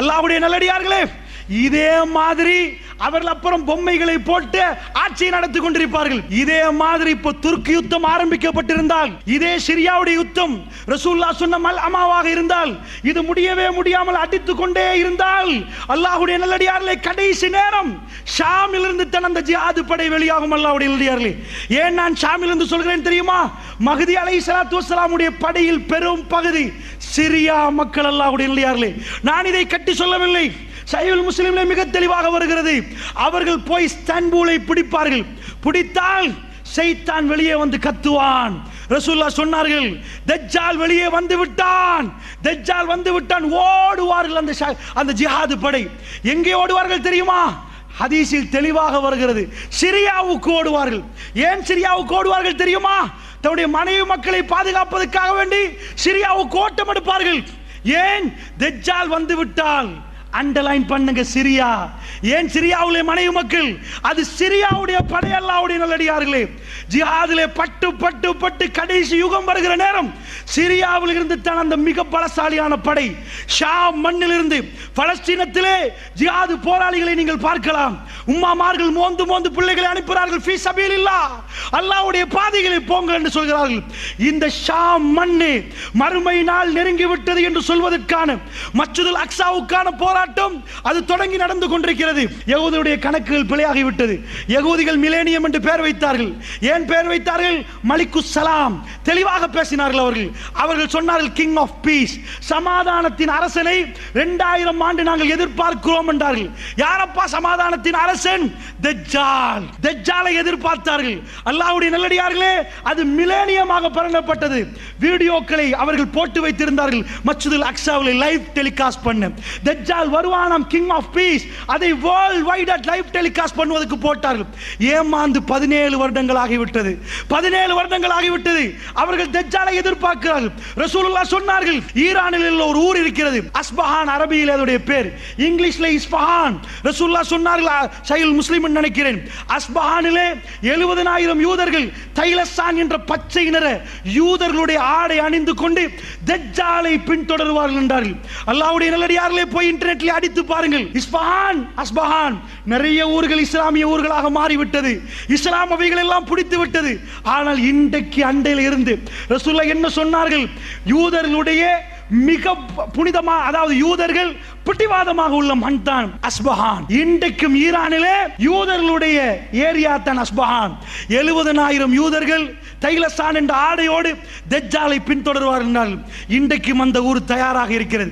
அல்லாவுடைய நல்லடியார்களே இதே மாதிரி அவர்கள் அப்புறம் பொம்மைகளை போட்டு ஆட்சியை நடத்தி கொண்டிருப்பார்கள். இதே மாதிரி இப்போ துர்க்கி யுத்தம் ஆரம்பிக்கப்பட்டிருந்தால் இதே சிரியாவுடைய யுத்தம் ரசூல்லா சொன்ன மல் அமாவாக இருந்தால் இது முடியவே முடியாமல் அடித்துக் கொண்டே இருந்தால் அல்லாஹுடைய நல்லடியார்களே கடைசி நேரம் ஷாமில் இருந்து தன் அந்த ஜிஹாது படை வெளியாகும் அல்லாஹ்வுடைய நல்லடியார்களே. ஏன் நான் ஷாமில் இருந்து சொல்கிறேன் தெரியுமா? மகதி அலை சலாத்து வசலாமுடைய படையில் பெரும் பகுதி சிரியா மக்கள் அல்லாஹ்வுடைய நிலையார்களே நான் இதை கட்டி சொல்லவில்லை. சைவல் முஸ்லிம்ல மிக தெளிவாக வருகிறது. அவர்கள் போய் ஸ்தன்பூலை பிடிப்பார்கள். பிடித்தால் சைத்தான் வெளியே வந்து கத்துவான். ரசூல்லா சொன்னார்கள் தஜ்ஜால் வெளியே வந்து விட்டான். தஜ்ஜால் வந்து விட்டான். ஓடுவார்கள் அந்த அந்த ஜிஹாது படை. எங்கே ஓடுவார்கள் தெரியுமா? ஹதீஸில் தெளிவாக வருகிறது. சிரியாவுக்கு ஓடுவார்கள். ஏன் சிரியாவுக்கு ஓடுவார்கள் தெரியுமா? தன்னுடைய மனைவி மக்களை பாதுகாப்பதற்காக வேண்டி சிரியாவுக்கு ஓட்டம் எடுப்பார்கள். ஏன்? தெஜ்ஜால் வந்து விட்டால் அண்டர்லைன் பண்ணுங்க சிரியா. ஏன் சிரியாவுடைய மனைவி மக்கள்? அது சிரியாவுடைய படையல்லாவுடைய நல்லடியார்களே. ஜிஹாதிலே பட்டு பட்டு பட்டு கடைசி யுகம் வருகிற நேரம் சிரியாவில் இருந்து தான் அந்த மிக பலசாலியான படை ஷாம் மண்ணிலிருந்து பலஸ்தீனத்திலே ஜிஹாது போராளிகளை நீங்கள் பார்க்கலாம். உம்மாமார்கள் மோந்து மோந்து பிள்ளைகளை அனுப்புகிறார்கள். ஃபீ சபீலில்லா. அல்லாவுடைய பாதைகளை போங்கள் என்று சொல்கிறார்கள். இந்த ஷாம் மண்ணு மறுமை நாள் நெருங்கி விட்டது என்று சொல்வதற்கான மச்சுதல் அக்ஸாவுக்கான போராட்டம் போராட்டம் அது தொடங்கி நடந்து கொண்டிருக்கிறது. யகூதியுடைய கணக்குகள் பிழையாகிவிட்டது. யகுதிகள் மிலேனியம் என்று பெயர் வைத்தார்கள். ஏன் பெயர் வைத்தார்கள்? மலிக்கு சலாம். தெளிவாக பேசினார்கள் அவர்கள். அவர்கள் சொன்னார்கள் கிங் ஆஃப் பீஸ் சமாதானத்தின் அரசனை இரண்டாயிரம் ஆண்டு நாங்கள் எதிர்பார்க்கிறோம் என்றார்கள். யாரப்பா சமாதானத்தின் அரசன்? தெஜால் தெஜாலை எதிர்பார்த்தார்கள். அல்லாவுடைய நல்லடியார்களே அது மிலேனியமாக பரண்டப்பட்டது வீடியோக்களை அவர்கள் போட்டு வைத்திருந்தார்கள். மச்சுதில் அக்ஸாவில் லைவ் டெலிகாஸ்ட் பண்ண. தெஜால் தஜ்ஜால் வருவானாம் கிங் ஆஃப் பீஸ் அதை வேர்ல்ட் வைட் லைவ் டெலிகாஸ்ட் பண்ணுவதற்கு போட்டார்கள். ஏமாந்து பதினேழு வருடங்கள் ஆகிவிட்டது பதினேழு வருடங்கள் ஆகிவிட்டது அவர்கள் தெஜாலை எதிர்பார்க்கிறார்கள். ரசூலுல்லா சொன்னார்கள் ஈரானில் உள்ள ஒரு ஊர் இருக்கிறது. அஸ்பஹான் அரபியில் அதோடைய பேர். இங்கிலீஷ்ல இஸ்பஹான். ரசூலுல்லாஹ் சொன்னார்கள் சைல் முஸ்லிம் நினைக்கிறேன். அஸ்பஹானிலே எழுபதனாயிரம் யூதர்கள் தைலசான் என்ற பச்சை நிற யூதர்களுடைய ஆடை அணிந்து கொண்டு தெஜாலை பின்தொடருவார்கள் என்றார்கள். அல்லாவுடைய நல்லடியார்களே போய் இன்டர்நெட்ல அடித்து பாருங்கள். Isfahan Asfahan. நிறைய ஊர்கள் இஸ்லாமிய ஊர்களாக மாறிவிட்டது. இஸ்லாம் அவைகள் எல்லாம் பிடித்து விட்டது. ஆனால் இன்றைக்கு அண்டையில் இருந்து ரசூல்லா என்ன சொன்னார்கள்? யூதர்களுடைய மிக புனிதமா அதாவது யூதர்கள் பிடிவாதமாக உள்ள மண் தான் அஸ்பஹான். இன்றைக்கும் ஈரானிலே யூதர்களுடைய ஏரியா தான் அஸ்பஹான். எழுபதனாயிரம் யூதர்கள் தைலசான் என்ற ஆடையோடு தெஜாலை பின்தொடர்வார்கள் என்றால் இன்றைக்கும் அந்த ஊர் தயாராக இருக்கிறது.